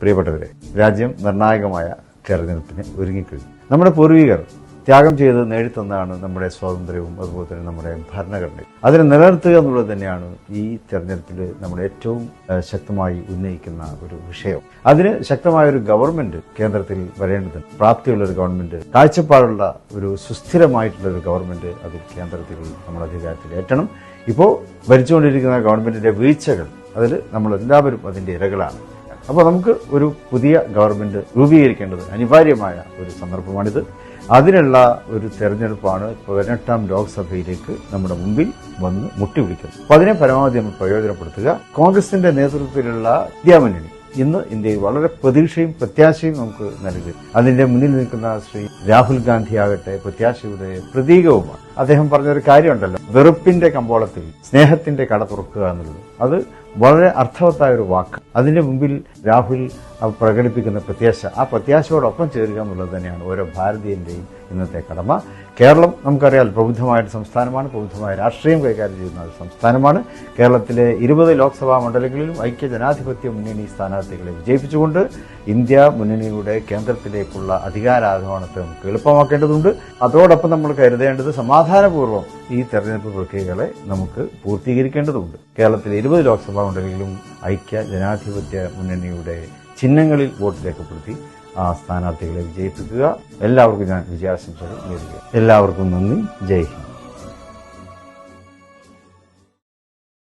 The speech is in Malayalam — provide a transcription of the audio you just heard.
പ്രിയപ്പെട്ടവരെ രാജ്യം നിർണായകമായ തെരഞ്ഞെടുപ്പിന് ഒരുങ്ങിക്കഴിഞ്ഞു. നമ്മുടെ പൂർവികർ ത്യാഗം ചെയ്ത് നേടിത്തന്നാണ് നമ്മുടെ സ്വാതന്ത്ര്യവും അതുപോലെ തന്നെ നമ്മുടെ ഭരണഘടനയും അതിനെ നിലനിർത്തുക എന്നുള്ളത് തന്നെയാണ് ഈ തെരഞ്ഞെടുപ്പിൽ നമ്മൾ ഏറ്റവും ശക്തമായി ഉന്നയിക്കുന്ന ഒരു വിഷയം. അതിന് ശക്തമായ ഒരു ഗവൺമെന്റ് കേന്ദ്രത്തിൽ വരേണ്ടതുണ്ട്. പ്രാപ്തിയുള്ള ഒരു ഗവൺമെന്റ് കാഴ്ചപ്പാടുള്ള ഒരു സുസ്ഥിരമായിട്ടുള്ള ഒരു ഗവൺമെന്റ് അതിൽ കേന്ദ്രത്തിൽ നമ്മുടെ അധികാരത്തിൽ ഏറ്റണം. ഇപ്പോൾ ഭരിച്ചുകൊണ്ടിരിക്കുന്ന ഗവൺമെന്റിന്റെ വീഴ്ചകൾ അതിൽ നമ്മൾ എല്ലാവരും അതിന്റെ ഇരകളാണ്. അപ്പോൾ നമുക്ക് ഒരു പുതിയ ഗവൺമെന്റ് രൂപീകരിക്കേണ്ടത് അനിവാര്യമായ ഒരു സന്ദർഭമാണിത്. അതിനുള്ള ഒരു തെരഞ്ഞെടുപ്പാണ് പതിനെട്ടാം ലോക്സഭയിലേക്ക് നമ്മുടെ മുമ്പിൽ വന്ന് മുട്ടിവിളിക്കുന്നത്. അപ്പോൾ അതിനെ പരമാവധി നമ്മൾ പ്രയോജനപ്പെടുത്തുക. കോൺഗ്രസിന്റെ നേതൃത്വത്തിലുള്ള വിദ്യാമുന്നണി മുന്നണി ഇന്ന് ഇന്ത്യയിൽ വളരെ പ്രതീക്ഷയും പ്രത്യാശയും നമുക്ക് നൽകി. അതിന്റെ മുന്നിൽ നിൽക്കുന്ന ശ്രീ രാഹുൽ ഗാന്ധി ആകട്ടെ പ്രത്യാശയുടെ പ്രതീകവുമാണ്. അദ്ദേഹം പറഞ്ഞൊരു കാര്യമുണ്ടല്ലോ വെറുപ്പിന്റെ കമ്പോളത്തിൽ സ്നേഹത്തിന്റെ കട തുറക്കുക എന്നുള്ളത്. അത് വളരെ അർത്ഥവത്തായ ഒരു വാക്ക്. അതിന്റെ മുമ്പിൽ രാഹുൽ പ്രകടിപ്പിക്കുന്ന പ്രത്യാശ. ആ പ്രത്യാശയോടൊപ്പം ചേരുക എന്നുള്ളത് തന്നെയാണ് ഓരോ ഭാരതീയന്റെയും ഇന്നത്തെ കടമ. കേരളം നമുക്കറിയാം പ്രബുദ്ധമായ ഒരു സംസ്ഥാനമാണ്. പ്രബുദ്ധമായ രാഷ്ട്രീയം കൈകാര്യം ചെയ്യുന്ന ഒരു സംസ്ഥാനമാണ്. കേരളത്തിലെ ഇരുപത് ലോക്സഭാ മണ്ഡലങ്ങളിലും ഐക്യ ജനാധിപത്യ മുന്നണി സ്ഥാനാർത്ഥികളെ വിജയിപ്പിച്ചുകൊണ്ട് ഇന്ത്യ മുന്നണിയുടെ കേന്ദ്രത്തിലേക്കുള്ള അധികാരാരോഹണത്തെ നമുക്ക് എളുപ്പമാക്കേണ്ടതുണ്ട്. അതോടൊപ്പം നമ്മൾ കരുതേണ്ടത് സമാധാനപൂർവം ഈ തെരഞ്ഞെടുപ്പ് പ്രക്രിയകളെ നമുക്ക് പൂർത്തീകരിക്കേണ്ടതുണ്ട്. കേരളത്തിൽ ഇരുപത് ലോക്സഭാ മണ്ഡലങ്ങളിലും ഐക്യ ജനാധിപത്യ മുന്നണിയുടെ ചിഹ്നങ്ങളിൽ വോട്ട് രേഖപ്പെടുത്തി ആ സ്ഥാനാർത്ഥികളെ വിജയിപ്പിക്കുക. എല്ലാവർക്കും ഞാൻ വിജയാശംസകൾ നേരുക എല്ലാവർക്കും നന്ദി. ജയ് ഹിന്ദ്.